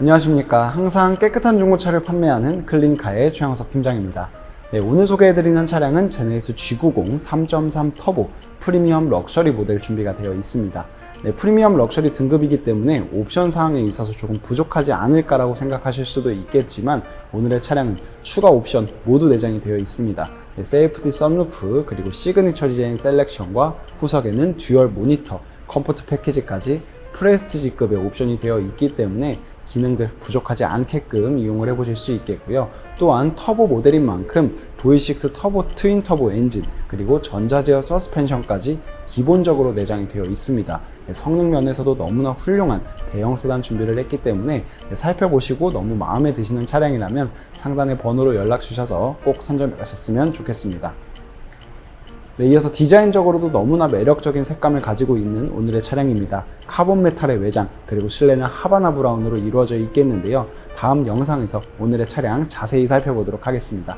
안녕하십니까. 항상 깨끗한 중고차를 판매하는 클린카의 최영석 팀장입니다. 네, 오늘 소개해드리는 차량은 제네시스 G90 3.3 터보 프리미엄 럭셔리 모델 준비가 되어 있습니다. 네, 프리미엄 럭셔리 등급이기 때문에 옵션 사항에 있어서 조금 부족하지 않을까라고 생각하실 수도 있겠지만 오늘의 차량은 추가 옵션 모두 내장이 되어 있습니다. 네, 세이프티 썬루프 그리고 시그니처 디자인 셀렉션과 후석에는 듀얼 모니터, 컴포트 패키지까지 프레스티지급의 옵션이 되어 있기 때문에 기능들 부족하지 않게끔 이용을 해보실 수 있겠고요. 또한 터보 모델인 만큼 V6 터보 트윈 터보 엔진 그리고 전자제어 서스펜션까지 기본적으로 내장이 되어 있습니다. 네, 성능 면에서도 너무나 훌륭한 대형 세단 준비를 했기 때문에 네, 살펴보시고 너무 마음에 드시는 차량이라면 상단의 번호로 연락 주셔서 꼭 선점하셨으면 좋겠습니다. 네, 이어서 디자인적으로도 너무나 매력적인 색감을 가지고 있는 오늘의 차량입니다. 카본 메탈의 외장, 그리고 실내는 하바나 브라운으로 이루어져 있겠는데요. 다음 영상에서 오늘의 차량 자세히 살펴보도록 하겠습니다.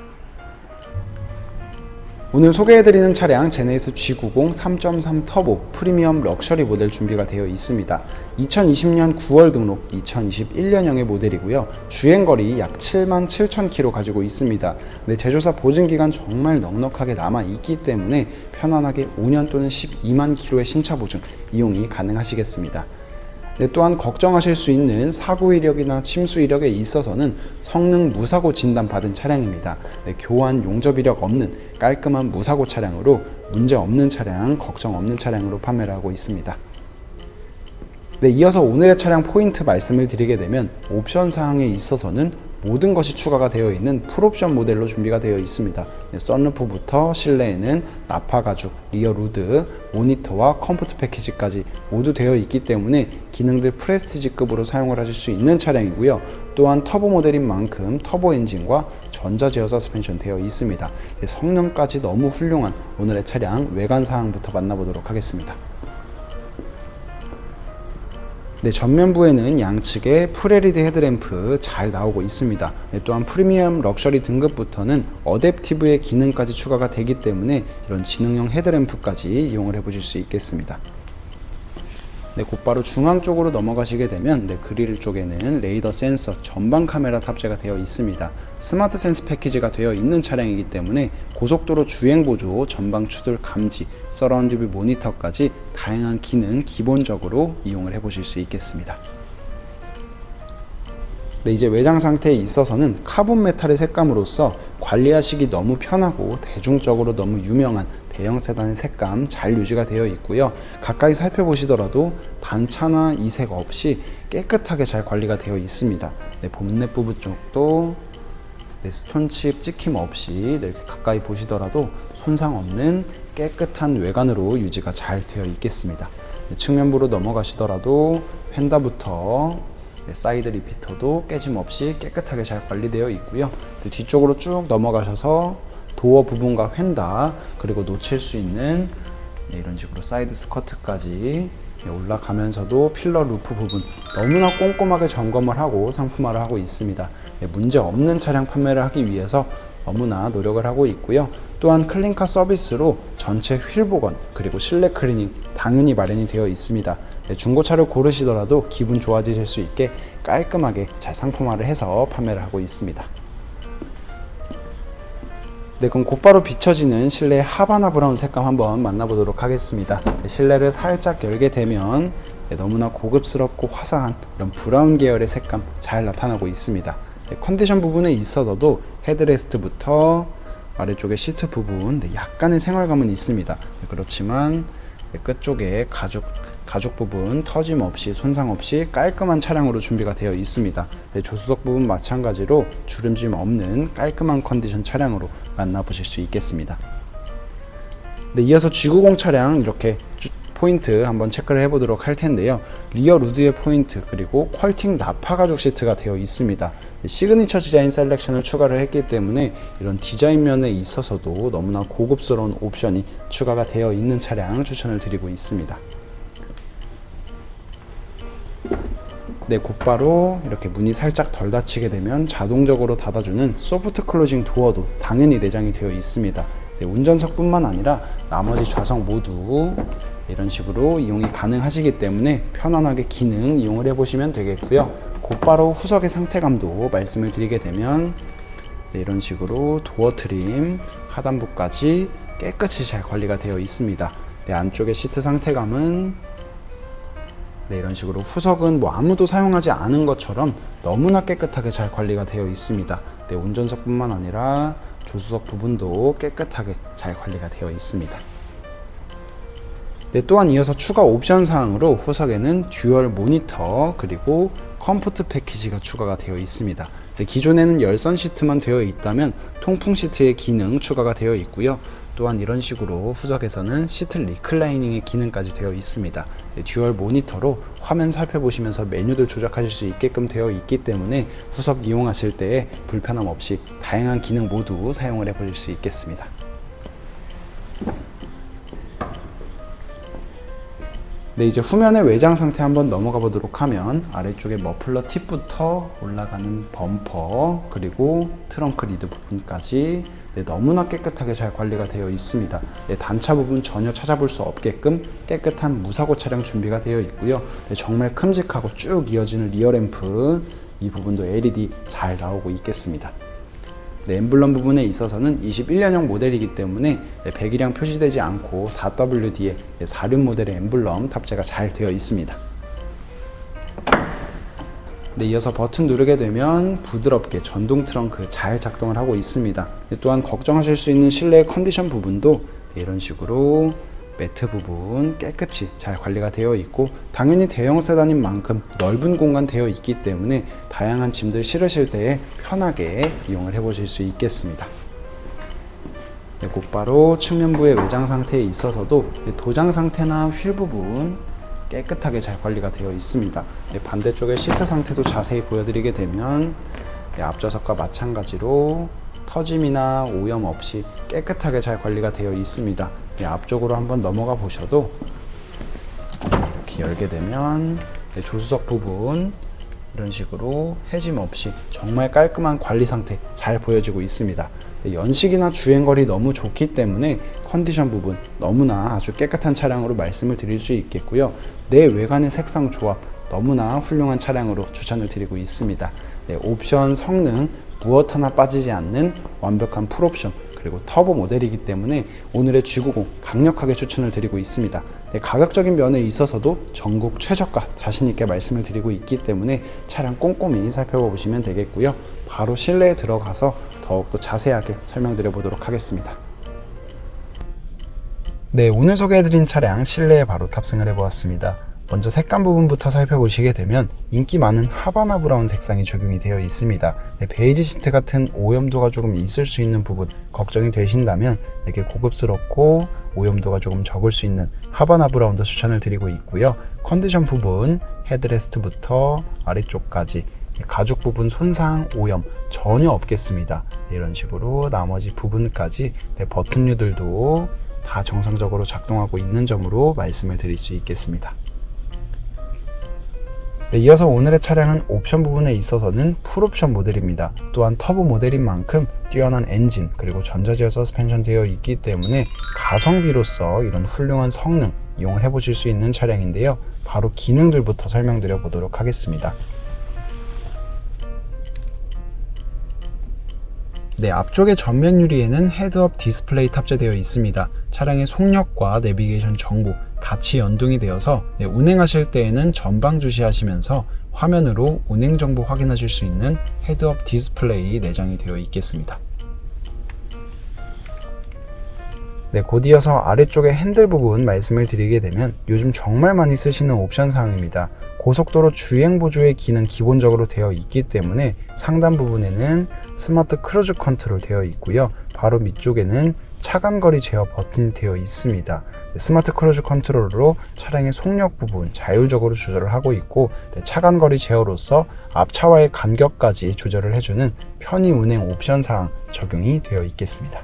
오늘 소개해드리는 차량 제네시스 G90 3.3 터보 프리미엄 럭셔리 모델 준비가 되어 있습니다. 2020년 9월 등록 2021년형의 모델이고요. 주행거리 약 7만 7천 킬로 가지고 있습니다. 네, 제조사 보증기간 정말 넉넉하게 남아 있기 때문에 편안하게 5년 또는 12만 킬로의 신차 보증 이용이 가능하시겠습니다. 네, 또한 걱정하실 수 있는 사고 이력이나 침수 이력에 있어서는 성능 무사고 진단 받은 차량입니다. 네, 교환 용접 이력 없는 깔끔한 무사고 차량으로 문제 없는 차량, 걱정 없는 차량으로 판매를 하고 있습니다. 네, 이어서 오늘의 차량 포인트 말씀을 드리게 되면 옵션 사항에 있어서는 모든 것이 추가가 되어 있는 풀옵션 모델로 준비가 되어 있습니다. 네, 썬루프부터 실내에는 나파 가죽, 리어 루드, 모니터와 컴포트 패키지까지 모두 되어 있기 때문에 기능들 프레스티지급으로 사용을 하실 수 있는 차량이고요. 또한 터보 모델인 만큼 터보 엔진과 전자 제어 서스펜션 되어 있습니다. 네, 성능까지 너무 훌륭한 오늘의 차량 외관 사항부터 만나보도록 하겠습니다. 네, 전면부에는 양측에 프레리드 헤드램프 잘 나오고 있습니다. 네, 또한 프리미엄 럭셔리 등급부터는 어댑티브의 기능까지 추가가 되기 때문에 이런 지능형 헤드램프까지 이용을 해보실 수 있겠습니다. 네, 곧바로 중앙 쪽으로 넘어가시게 되면 네, 그릴 쪽에는 레이더 센서 전방 카메라 탑재가 되어 있습니다. 스마트 센스 패키지가 되어 있는 차량이기 때문에 고속도로 주행 보조, 전방 추돌 감지, 서라운드 뷰 모니터까지 다양한 기능 기본적으로 이용을 해보실 수 있겠습니다. 네, 이제 외장 상태에 있어서는 카본 메탈의 색감으로서 관리하시기 너무 편하고 대중적으로 너무 유명한 대형 세단의 색감 잘 유지가 되어 있고요. 가까이 살펴보시더라도 반차나 이색 없이 깨끗하게 잘 관리가 되어 있습니다. 네, 본넷 부분 쪽도 네, 스톤칩 찍힘 없이 네, 이렇게 가까이 보시더라도 손상 없는 깨끗한 외관으로 유지가 잘 되어 있겠습니다. 네, 측면부로 넘어가시더라도 펜다부터 네, 사이드 리피터도 깨짐 없이 깨끗하게 잘 관리되어 있고요. 네, 뒤쪽으로 쭉 넘어가셔서 도어 부분과 휀다 그리고 놓칠 수 있는 네, 이런 식으로 사이드 스커트까지 네, 올라가면서도 필러 루프 부분 너무나 꼼꼼하게 점검을 하고 상품화를 하고 있습니다. 네, 문제 없는 차량 판매를 하기 위해서 너무나 노력을 하고 있고요. 또한 클린카 서비스로 전체 휠 복원 그리고 실내 클리닝 당연히 마련이 되어 있습니다. 네, 중고차를 고르시더라도 기분 좋아지실 수 있게 깔끔하게 잘 상품화를 해서 판매를 하고 있습니다. 네, 그럼 곧바로 비춰지는 실내 하바나 브라운 색감 한번 만나보도록 하겠습니다. 네, 실내를 살짝 열게 되면 네, 너무나 고급스럽고 화사한 이런 브라운 계열의 색감 잘 나타나고 있습니다. 네, 컨디션 부분에 있어서도 헤드레스트부터 아래쪽에 시트 부분 네, 약간의 생활감은 있습니다. 네, 그렇지만 네, 끝쪽에 가죽 가죽 부분 터짐 없이 손상 없이 깔끔한 차량으로 준비가 되어 있습니다. 네, 조수석 부분 마찬가지로 주름짐 없는 깔끔한 컨디션 차량으로 만나보실 수 있겠습니다. 네, 이어서 G90 차량 이렇게 쭉 포인트 한번 체크를 해보도록 할 텐데요. 리어 루드의 포인트 그리고 퀄팅 나파 가죽 시트가 되어 있습니다. 네, 시그니처 디자인 셀렉션을 추가를 했기 때문에 이런 디자인 면에 있어서도 너무나 고급스러운 옵션이 추가가 되어 있는 차량 추천을 드리고 있습니다. 네, 곧바로 이렇게 문이 살짝 덜 닫히게 되면 자동적으로 닫아주는 소프트 클로징 도어도 당연히 내장이 되어 있습니다. 네, 운전석뿐만 아니라 나머지 좌석 모두 이런 식으로 이용이 가능하시기 때문에 편안하게 기능 이용을 해보시면 되겠고요. 곧바로 후석의 상태감도 말씀을 드리게 되면 네, 이런 식으로 도어 트림 하단부까지 깨끗이 잘 관리가 되어 있습니다. 네, 안쪽의 시트 상태감은 네, 이런 식으로 후석은 뭐 아무도 사용하지 않은 것처럼 너무나 깨끗하게 잘 관리가 되어 있습니다. 네, 운전석뿐만 아니라 조수석 부분도 깨끗하게 잘 관리가 되어 있습니다. 네, 또한 이어서 추가 옵션 사항으로 후석에는 듀얼 모니터 그리고 컴포트 패키지가 추가가 되어 있습니다. 네, 기존에는 열선 시트만 되어 있다면 통풍 시트의 기능 추가가 되어 있고요. 또한 이런 식으로 후석에서는 시트 리클라이닝의 기능까지 되어 있습니다. 네, 듀얼 모니터로 화면 살펴보시면서 메뉴들 조작하실 수 있게끔 되어 있기 때문에 후석 이용하실 때에 불편함 없이 다양한 기능 모두 사용을 해보실 수 있겠습니다. 네, 이제 후면의 외장 상태 한번 넘어가 보도록 하면 아래쪽에 머플러 팁부터 올라가는 범퍼 그리고 트렁크 리드 부분까지 네, 너무나 깨끗하게 잘 관리가 되어 있습니다. 네, 단차 부분 전혀 찾아볼 수 없게끔 깨끗한 무사고 차량 준비가 되어 있고요. 네, 정말 큼직하고 쭉 이어지는 리어 램프 이 부분도 LED 잘 나오고 있겠습니다. 네, 엠블럼 부분에 있어서는 21년형 모델이기 때문에 네, 배기량 표시되지 않고 4WD의 네, 4륜 모델의 엠블럼 탑재가 잘 되어 있습니다. 네, 이어서 버튼 누르게 되면 부드럽게 전동 트렁크 잘 작동을 하고 있습니다. 네, 또한 걱정하실 수 있는 실내 컨디션 부분도 네, 이런 식으로 매트 부분 깨끗이 잘 관리가 되어 있고 당연히 대형 세단인 만큼 넓은 공간 되어 있기 때문에 다양한 짐들 실으실 때에 편하게 이용을 해 보실 수 있겠습니다. 네, 곧바로 측면부의 외장 상태에 있어서도 네, 도장 상태나 휠 부분 깨끗하게 잘 관리가 되어 있습니다. 네, 반대쪽의 시트 상태도 자세히 보여드리게 되면 네, 앞좌석과 마찬가지로 터짐이나 오염 없이 깨끗하게 잘 관리가 되어 있습니다. 네, 앞쪽으로 한번 넘어가 보셔도 이렇게 열게 되면 네, 조수석 부분 이런 식으로 해짐 없이 정말 깔끔한 관리 상태 잘 보여지고 있습니다. 네, 연식이나 주행거리 너무 좋기 때문에 컨디션 부분 너무나 아주 깨끗한 차량으로 말씀을 드릴 수 있겠고요. 내 외관의 색상 조합 너무나 훌륭한 차량으로 추천을 드리고 있습니다. 네, 옵션 성능 무엇 하나 빠지지 않는 완벽한 풀옵션 그리고 터보 모델이기 때문에 오늘의 G90 강력하게 추천을 드리고 있습니다. 네, 가격적인 면에 있어서도 전국 최저가 자신있게 말씀을 드리고 있기 때문에 차량 꼼꼼히 살펴보시면 되겠고요. 바로 실내에 들어가서 더욱더 자세하게 설명드려 보도록 하겠습니다. 네, 오늘 소개해드린 차량 실내에 바로 탑승을 해보았습니다. 먼저 색감 부분부터 살펴보시게 되면 인기 많은 하바나 브라운 색상이 적용이 되어 있습니다. 네, 베이지 시트 같은 오염도가 조금 있을 수 있는 부분 걱정이 되신다면 되게 고급스럽고 오염도가 조금 적을 수 있는 하바나 브라운도 추천을 드리고 있고요. 컨디션 부분 헤드레스트부터 아래쪽까지 가죽 부분 손상 오염 전혀 없겠습니다. 네, 이런 식으로 나머지 부분까지 네, 버튼류들도 다 정상적으로 작동하고 있는 점으로 말씀을 드릴 수 있겠습니다. 네, 이어서 오늘의 차량은 옵션 부분에 있어서는 풀옵션 모델입니다. 또한 터보 모델인 만큼 뛰어난 엔진 그리고 전자제어 서스펜션 되어 있기 때문에 가성비로서 이런 훌륭한 성능 이용을 해보실 수 있는 차량인데요. 바로 기능들부터 설명드려 보도록 하겠습니다. 네, 앞쪽의 전면 유리에는 헤드업 디스플레이 탑재되어 있습니다. 차량의 속력과 내비게이션 정보 같이 연동이 되어서 네, 운행하실 때에는 전방 주시하시면서 화면으로 운행 정보 확인하실 수 있는 헤드업 디스플레이 내장이 되어 있겠습니다. 네, 곧 이어서 아래쪽의 핸들 부분 말씀을 드리게 되면 요즘 정말 많이 쓰시는 옵션 사항입니다. 고속도로 주행 보조의 기능 기본적으로 되어 있기 때문에 상단 부분에는 스마트 크루즈 컨트롤 되어 있고요. 바로 밑쪽에는 차간거리 제어 버튼이 되어 있습니다. 네, 스마트 크루즈 컨트롤로 차량의 속력 부분 자율적으로 조절을 하고 있고 네, 차간거리 제어로서 앞차와의 간격까지 조절을 해주는 편의 운행 옵션 사항 적용이 되어 있겠습니다.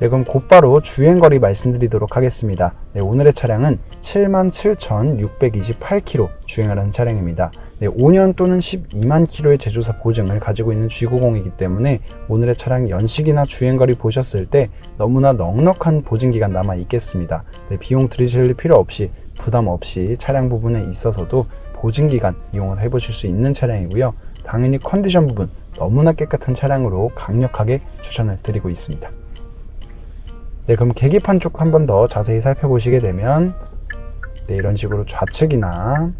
네, 그럼 곧바로 주행거리 말씀드리도록 하겠습니다. 네, 오늘의 차량은 77,628km 주행하는 차량입니다. 네, 5년 또는 12만 km의 제조사 보증을 가지고 있는 G90이기 때문에 오늘의 차량 연식이나 주행거리 보셨을 때 너무나 넉넉한 보증기간 남아 있겠습니다. 네, 비용 들이실 필요 없이 부담 없이 차량 부분에 있어서도 보증기간 이용을 해보실 수 있는 차량이고요. 당연히 컨디션 부분 너무나 깨끗한 차량으로 강력하게 추천을 드리고 있습니다. 네, 그럼 계기판 쪽 한 번 더 자세히 살펴보시게 되면 네, 이런 식으로 좌측이나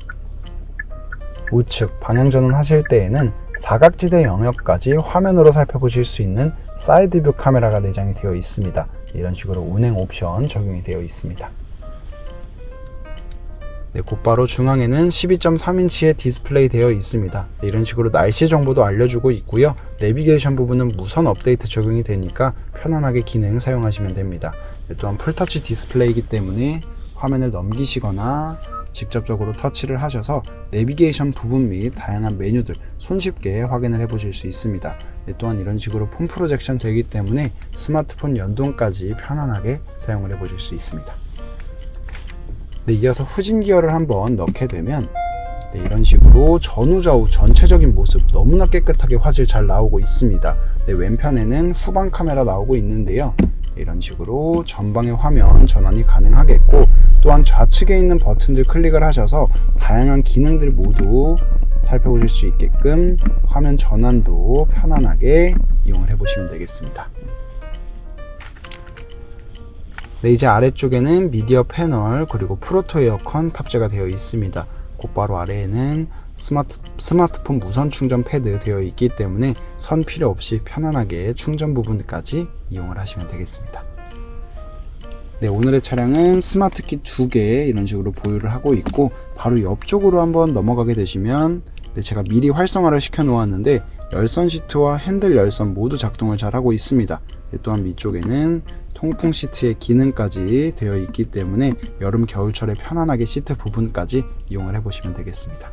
우측 방향 전환 하실 때에는 사각지대 영역까지 화면으로 살펴보실 수 있는 사이드뷰 카메라가 내장이 되어 있습니다. 이런 식으로 운행 옵션 적용이 되어 있습니다. 네, 곧바로 중앙에는 12.3인치의 디스플레이 되어 있습니다. 네, 이런 식으로 날씨 정보도 알려주고 있고요. 내비게이션 부분은 무선 업데이트 적용이 되니까 편안하게 기능 사용하시면 됩니다. 네, 또한 풀터치 디스플레이이기 때문에 화면을 넘기시거나 직접적으로 터치를 하셔서 내비게이션 부분 및 다양한 메뉴들 손쉽게 확인을 해 보실 수 있습니다. 네, 또한 이런 식으로 폰 프로젝션 되기 때문에 스마트폰 연동까지 편안하게 사용을 해 보실 수 있습니다. 네, 이어서 후진 기어를 한번 넣게 되면 네, 이런 식으로 전후좌우 전체적인 모습 너무나 깨끗하게 화질 잘 나오고 있습니다. 네, 왼편에는 후방 카메라 나오고 있는데요. 네, 이런 식으로 전방의 화면 전환이 가능하겠고 또한 좌측에 있는 버튼들 클릭을 하셔서 다양한 기능들 모두 살펴보실 수 있게끔 화면 전환도 편안하게 이용을 해보시면 되겠습니다. 네, 이제 아래쪽에는 미디어 패널 그리고 프로토 에어컨 탑재가 되어 있습니다. 곧바로 아래에는 스마트, 스마트폰 무선 충전 패드 되어 있기 때문에 선 필요 없이 편안하게 충전 부분까지 이용을 하시면 되겠습니다. 네, 오늘의 차량은 스마트키 두 개 이런 식으로 보유를 하고 있고 바로 옆쪽으로 한번 넘어가게 되시면 네, 제가 미리 활성화를 시켜 놓았는데 열선 시트와 핸들 열선 모두 작동을 잘 하고 있습니다. 네, 또한 위쪽에는 통풍 시트의 기능까지 되어 있기 때문에 여름 겨울철에 편안하게 시트 부분까지 이용을 해보시면 되겠습니다.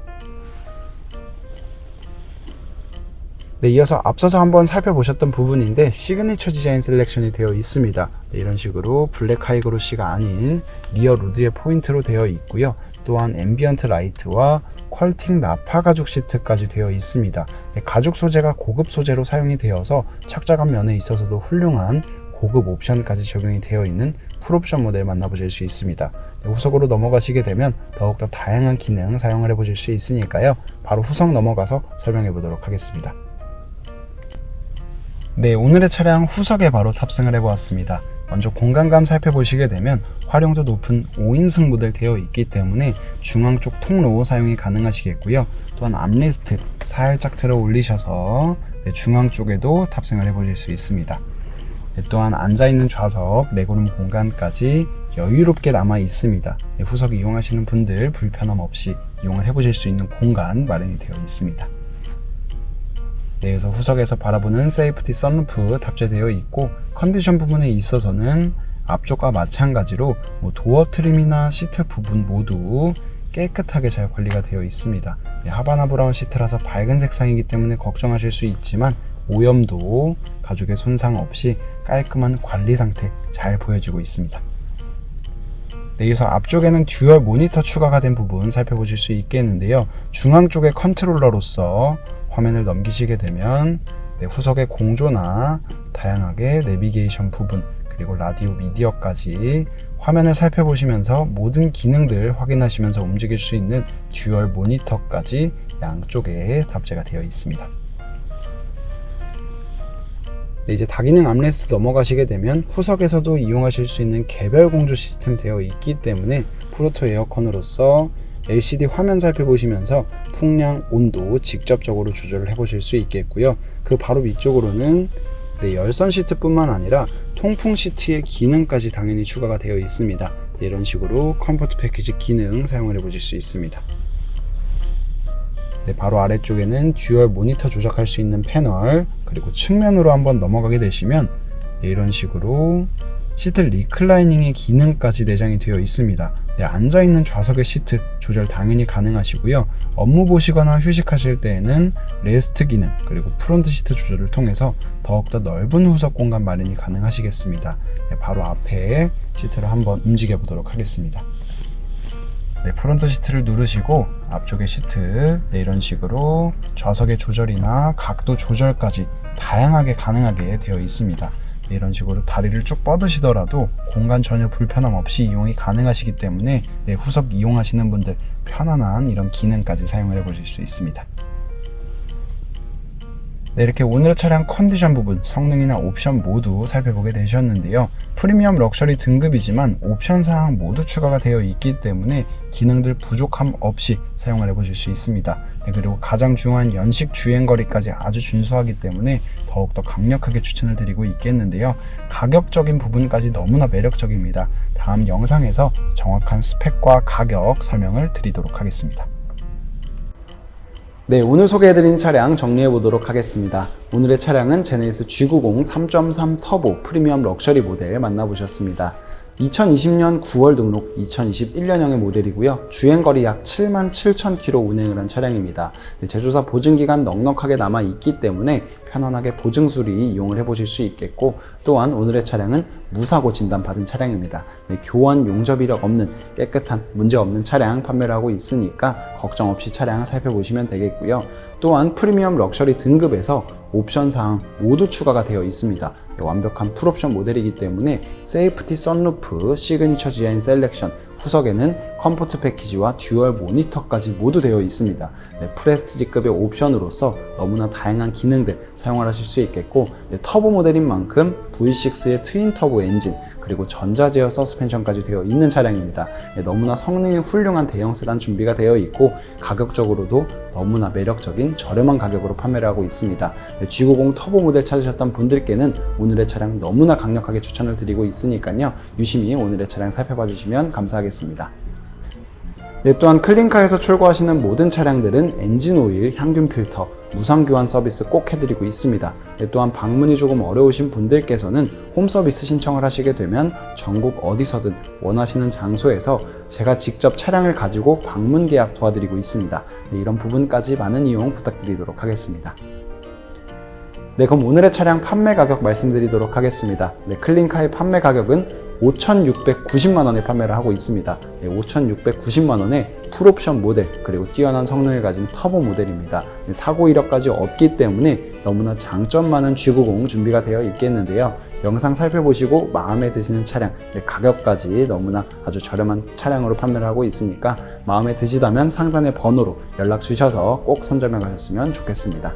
네, 이어서 앞서서 한번 살펴보셨던 부분인데 시그니처 디자인 셀렉션이 되어 있습니다. 네, 이런 식으로 블랙 하이그로시가 아닌 리어 루드의 포인트로 되어 있고요. 또한 앰비언트 라이트와 퀄팅 나파 가죽 시트까지 되어 있습니다. 네, 가죽 소재가 고급 소재로 사용이 되어서 착자감 면에 있어서도 훌륭한 고급 옵션까지 적용이 되어 있는 풀옵션 모델 만나보실 수 있습니다. 네, 후속으로 넘어가시게 되면 더욱더 다양한 기능 사용을 해보실 수 있으니까요. 바로 후속 넘어가서 설명해 보도록 하겠습니다. 네, 오늘의 차량 후석에 바로 탑승을 해보았습니다. 먼저 공간감 살펴보시게 되면 활용도 높은 5인승 모델 되어 있기 때문에 중앙 쪽 통로 사용이 가능하시겠고요. 또한 암레스트 살짝 들어 올리셔서 네, 중앙 쪽에도 탑승을 해보실 수 있습니다. 네, 또한 앉아있는 좌석, 레고룸 공간까지 여유롭게 남아 있습니다. 네, 후석 이용하시는 분들 불편함 없이 이용을 해보실 수 있는 공간 마련이 되어 있습니다. 네, 그래서 후석에서 바라보는 세이프티 썬루프 탑재되어 있고 컨디션 부분에 있어서는 앞쪽과 마찬가지로 뭐 도어 트림이나 시트 부분 모두 깨끗하게 잘 관리가 되어 있습니다. 네, 하바나 브라운 시트라서 밝은 색상이기 때문에 걱정하실 수 있지만 오염도 가죽의 손상 없이 깔끔한 관리 상태 잘 보여지고 있습니다. 네, 그래서 앞쪽에는 듀얼 모니터 추가가 된 부분 살펴보실 수 있겠는데요. 중앙 쪽의 컨트롤러로서 화면을 넘기시게 되면 네, 후석의 공조나 다양하게 내비게이션 부분 그리고 라디오 미디어까지 화면을 살펴보시면서 모든 기능들 확인하시면서 움직일 수 있는 듀얼 모니터까지 양쪽에 탑재가 되어 있습니다. 네, 이제 다기능 암레스트 넘어가시게 되면 후석에서도 이용하실 수 있는 개별 공조 시스템 되어 있기 때문에 프로토 에어컨으로서 LCD 화면 살펴보시면서 풍량, 온도 직접적으로 조절을 해보실 수 있겠고요. 그 바로 위쪽으로는 네, 열선 시트뿐만 아니라 통풍 시트의 기능까지 당연히 추가가 되어 있습니다. 네, 이런 식으로 컴포트 패키지 기능 사용을 해보실 수 있습니다. 네, 바로 아래쪽에는 듀얼 모니터 조작할 수 있는 패널 그리고 측면으로 한번 넘어가게 되시면 네, 이런 식으로 시트 리클라이닝의 기능까지 내장이 되어 있습니다. 네, 앉아있는 좌석의 시트 조절 당연히 가능하시고요. 업무 보시거나 휴식하실 때에는 레스트 기능 그리고 프론트 시트 조절을 통해서 더욱더 넓은 후석 공간 마련이 가능하시겠습니다. 네, 바로 앞에 시트를 한번 움직여 보도록 하겠습니다. 네, 프론트 시트를 누르시고 앞쪽의 시트 네, 이런 식으로 좌석의 조절이나 각도 조절까지 다양하게 가능하게 되어 있습니다. 네, 이런 식으로 다리를 쭉 뻗으시더라도 공간 전혀 불편함 없이 이용이 가능하시기 때문에 네, 후석 이용하시는 분들 편안한 이런 기능까지 사용을 해보실 수 있습니다. 네, 이렇게 오늘의 차량 컨디션 부분, 성능이나 옵션 모두 살펴보게 되셨는데요. 프리미엄 럭셔리 등급이지만 옵션 사항 모두 추가가 되어 있기 때문에 기능들 부족함 없이 사용을 해보실 수 있습니다. 네, 그리고 가장 중요한 연식 주행 거리까지 아주 준수하기 때문에 더욱더 강력하게 추천을 드리고 있겠는데요. 가격적인 부분까지 너무나 매력적입니다. 다음 영상에서 정확한 스펙과 가격 설명을 드리도록 하겠습니다. 네, 오늘 소개해드린 차량 정리해 보도록 하겠습니다. 오늘의 차량은 제네시스 G90 3.3 터보 프리미엄 럭셔리 모델 만나보셨습니다. 2020년 9월 등록 2021년형의 모델이고요. 주행거리 약 7만 7천 킬로 운행을 한 차량입니다. 네, 제조사 보증기간 넉넉하게 남아 있기 때문에 편안하게 보증 수리 이용을 해보실 수 있겠고 또한 오늘의 차량은 무사고 진단받은 차량입니다. 네, 교환 용접 이력 없는 깨끗한 문제 없는 차량 판매를 하고 있으니까 걱정 없이 차량 살펴보시면 되겠고요. 또한 프리미엄 럭셔리 등급에서 옵션 사항 모두 추가가 되어 있습니다. 네, 완벽한 풀옵션 모델이기 때문에 세이프티 선루프, 시그니처 디자인 셀렉션, 후석에는 컴포트 패키지와 듀얼 모니터까지 모두 되어 있습니다. 네, 프레스티지급의 옵션으로서 너무나 다양한 기능들 사용을 하실 수 있겠고 네, 터보 모델인 만큼 V6의 트윈 터보 엔진 그리고 전자제어 서스펜션까지 되어 있는 차량입니다. 네, 너무나 성능이 훌륭한 대형 세단 준비가 되어 있고 가격적으로도 너무나 매력적인 저렴한 가격으로 판매를 하고 있습니다. 네, G90 터보 모델 찾으셨던 분들께는 오늘의 차량 너무나 강력하게 추천을 드리고 있으니까요. 유심히 오늘의 차량 살펴봐 주시면 감사하겠습니다. 네, 또한 클린카에서 출고하시는 모든 차량들은 엔진 오일, 향균 필터, 무상 교환 서비스 꼭 해드리고 있습니다. 네, 또한 방문이 조금 어려우신 분들께서는 홈 서비스 신청을 하시게 되면 전국 어디서든 원하시는 장소에서 제가 직접 차량을 가지고 방문 계약 도와드리고 있습니다. 네, 이런 부분까지 많은 이용 부탁드리도록 하겠습니다. 네, 그럼 오늘의 차량 판매 가격 말씀드리도록 하겠습니다. 네, 클린카의 판매 가격은 5,690만 원에 판매를 하고 있습니다. 네, 5,690만 원에 풀옵션 모델 그리고 뛰어난 성능을 가진 터보 모델입니다. 네, 사고 이력까지 없기 때문에 너무나 장점 많은 G90 준비가 되어 있겠는데요. 영상 살펴보시고 마음에 드시는 차량 네, 가격까지 너무나 아주 저렴한 차량으로 판매를 하고 있으니까 마음에 드시다면 상단의 번호로 연락 주셔서 꼭 선점해 가셨으면 좋겠습니다.